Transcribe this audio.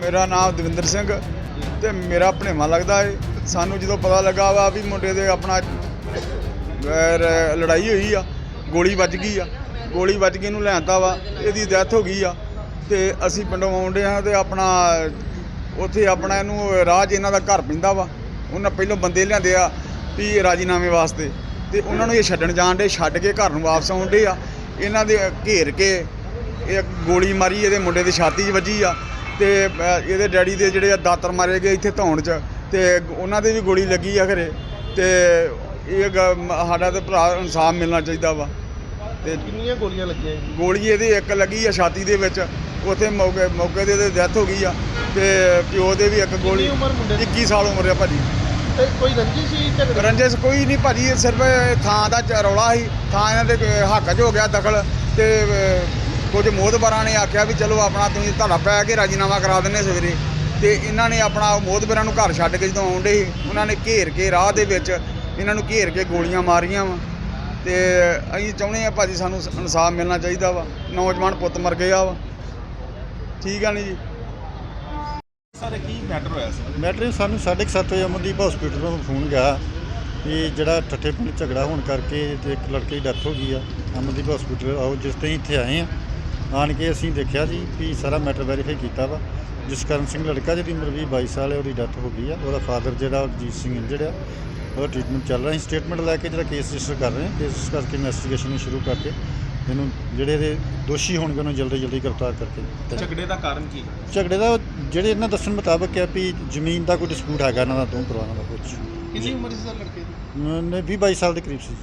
ਮੇਰਾ ਨਾਮ ਦਵਿੰਦਰ ਸਿੰਘ ਤੇ ਮੇਰਾ ਭਣੇਵਾ ਲੱਗਦਾ ਏ। ਸਾਨੂੰ ਜਦੋਂ ਪਤਾ ਲੱਗਾ ਵਾ ਵੀ ਮੁੰਡੇ ਦੇ ਆਪਣਾ ਲੜਾਈ ਹੋਈ ਆ, ਗੋਲੀ ਵੱਜ ਗਈ ਆ, ਗੋਲੀ ਵੱਜ ਕੇ ਇਹਨੂੰ ਲੈਂਦਾ ਵਾ, ਇਹਦੀ ਡੈਥ ਹੋ ਗਈ ਆ। ਤੇ ਅਸੀਂ ਪਿੰਡੋਂ ਆਉਂਦੇ ਆ ਤੇ ਆਪਣਾ, ਉੱਥੇ ਆਪਣਾ ਇਹਨੂੰ ਰਾਜ ਇਹਨਾਂ ਦਾ ਘਰ ਪਿੰਦਾ ਵਾ। ਉਹਨਾਂ ਪਹਿਲੋਂ ਬੰਦੇ ਲਿਆਂਦੇ ਆ ਵੀ ਰਾਜੀਨਾਮੇ ਵਾਸਤੇ। ਤੇ ਉਹਨਾਂ ਨੂੰ ਇਹ ਛੱਡਣ ਜਾਣ ਦੇ ਛੱਡ ਕੇ ਘਰ ਨੂੰ ਵਾਪਸ ਆਉਂਦੇ ਆ। ਇਹਨਾਂ ਦੇ ਘੇਰ ਕੇ ਇਹ ਗੋਲੀ ਮਾਰੀ ਇਹਦੇ ਮੁੰਡੇ ਦੀ ਛਾਤੀ 'ਚ ਵੱਜੀ ਆ ਤੇ ਇਹਦੇ ਡੈਡੀ ਦੇ ਜਿਹੜੇ ਆ ਦਾਤਰ ਮਾਰੇ ਗਏ ਇੱਥੇ ਧੌਣ 'ਚ ਤੇ ਉਹਨਾਂ ਦੇ ਵੀ ਗੋਲੀ ਲੱਗੀ ਆ ਘਰੇ ਤੇ ਇਹ ਸਾਡਾ ਤੇ ਭਰਾ ਇਨਸਾਫ ਮਿਲਣਾ ਚਾਹੀਦਾ ਵਾ ਤੇ ਕਿੰਨੀਆਂ ਗੋਲੀਆਂ ਲੱਗੀਆਂ ਗੋਲੀ ਇਹਦੇ ਇੱਕ ਲੱਗੀ ਆ ਛਾਤੀ ਦੇ ਵਿੱਚ ਉੱਥੇ ਮੌਕੇ ਮੌਕੇ ਤੇ ਡੈਥ ਹੋ ਗਈ ਆ ਤੇ ਪਿਓ ਦੇ ਵੀ ਇੱਕ ਗੋਲੀ ਕਿੰਨੀ ਉਮਰ ਮੁੰਡੇ ਦੀ? 21 ਸਾਲ ਉਮਰ ਆ ਭਾਜੀ। ਤੇ ਕੋਈ ਰੰਜੀ ਸੀ ਝਗੜੇ ਰੰਜਿਸ਼ ਕੋਈ ਨਹੀਂ ਭਾਜੀ ਇਹ ਸਿਰਫ ਥਾਂ ਦਾ ਚ- ਰੌਲਾ ਸੀ। ਥਾਂ ਇਹਨਾਂ ਦੇ ਹੱਕ 'ਚ ਹੋ ਗਿਆ ਦਖਲ ਤੇ ਅਹ, ਕੁਝ ਮੋਹਤਬਰਾਂ ਨੇ ਆਖਿਆ ਵੀ ਚਲੋ ਆਪਣਾ ਤੁਸੀਂ ਤੁਹਾਡਾ ਪੈ ਕੇ ਰਾਜੀਨਾਮਾ ਕਰਾ ਦਿੰਨੇ ਸਵੇਰੇ। ਤੇ ਇਹਨਾਂ ਨੇ ਆਪਣਾ ਮੋਹਤਬਰਾਂ ਨੂੰ ਘਰ ਛੱਡ ਕੇ ਜਦੋਂ ਆਉਂਦੇ ਸੀ ਉਹਨਾਂ ਨੇ ਘੇਰ ਕੇ ਰਾਹ ਦੇ ਵਿੱਚ ਇਹਨਾਂ ਨੂੰ ਘੇਰ ਕੇ ਗੋਲੀਆਂ ਮਾਰੀਆਂ ਵਾ। ਤੇ ਅਸੀਂ ਚਾਹੁੰਦੇ ਆ ਭਾਜੀ ਸਾਨੂੰ ਇਨਸਾਫ ਮਿਲਣਾ ਚਾਹੀਦਾ ਵਾ। ਨੌਜਵਾਨ ਪੁੱਤ ਮਰ ਗਿਆ ਵਾ। ਠੀਕ ਆ ਨਹੀਂ ਜੀ? ਸਰ ਕੀ ਮੈਟਰ ਹੋਇਆ ਸੀ? ਮੈਟਰ ਸਾਨੂੰ 7:30 ਵਜੇ ਅਮਨਦੀਪ ਹਸਪੀਟਲ ਤੋਂ ਫੋਨ ਗਿਆ ਕਿ ਜਿਹੜਾ ਠੱਠੇ ਪਿੰਡ ਝਗੜਾ ਹੋਣ ਕਰਕੇ ਤੇ ਇੱਕ ਲੜਕੇ ਦੀ ਡੈਥ ਹੋ ਗਈ ਆ। ਅਮਨਦੀਪ ਹਸਪੀਟਲ ਆਓ, ਜਿਸ ਤੇ ਇੱਥੇ ਆਏ ਆ। ਆਣ ਕੇ ਅਸੀਂ ਦੇਖਿਆ ਜੀ ਵੀ ਸਾਰਾ ਮੈਟਰ ਵੈਰੀਫਾਈ ਕੀਤਾ ਵਾ। ਜਸਕਰਨ ਸਿੰਘ ਲੜਕਾ ਜਿਹਦੀ ਉਮਰ ਵੀਹ 22 ਸਾਲ ਹੈ, ਉਹਦੀ ਡੈਥ ਹੋ ਗਈ ਆ। ਉਹਦਾ ਫਾਦਰ ਜਿਹੜਾ ਅਜੀਤ ਸਿੰਘ ਇੰਜਰਡ ਆ, ਉਹਦਾ ਟ੍ਰੀਟਮੈਂਟ ਚੱਲ ਰਿਹਾ। ਹੈ ਸਟੇਟਮੈਂਟ ਲੈ ਕੇ ਜਿਹੜਾ ਕੇਸ ਰਜਿਸਟਰ ਕਰ ਰਹੇ ਹਾਂ। ਕੇਸ ਕਰਕੇ ਇਨਵੈਸਟੀਗੇਸ਼ਨ ਸ਼ੁਰੂ ਕਰਕੇ ਇਹਨੂੰ ਜਿਹੜੇ ਇਹਦੇ ਦੋਸ਼ੀ ਹੋਣਗੇ ਉਹਨੂੰ ਜਲਦੀ ਜਲਦੀ ਗ੍ਰਿਫਤਾਰ ਕਰਕੇ ਝਗੜੇ ਦਾ ਕਾਰਨ ਕੀ? ਝਗੜੇ ਦਾ ਜਿਹੜੇ ਇਹਨਾਂ ਦੱਸਣ ਮੁਤਾਬਕ ਹੈ ਵੀ ਜ਼ਮੀਨ ਦਾ ਕੋਈ ਡਿਸਪਿਊਟ ਹੈਗਾ ਇਹਨਾਂ ਦਾ ਦੋ ਪਰਿਵਾਰਾਂ ਦਾ ਕੁਝ ਕਿੰਨੀ ਉਮਰ ਸੀ ਸਰ ਲੜਕੇ ਦੀ? ਨੇ 20 22 ਸਾਲ ਦੇ ਕਰੀਬ ਸੀ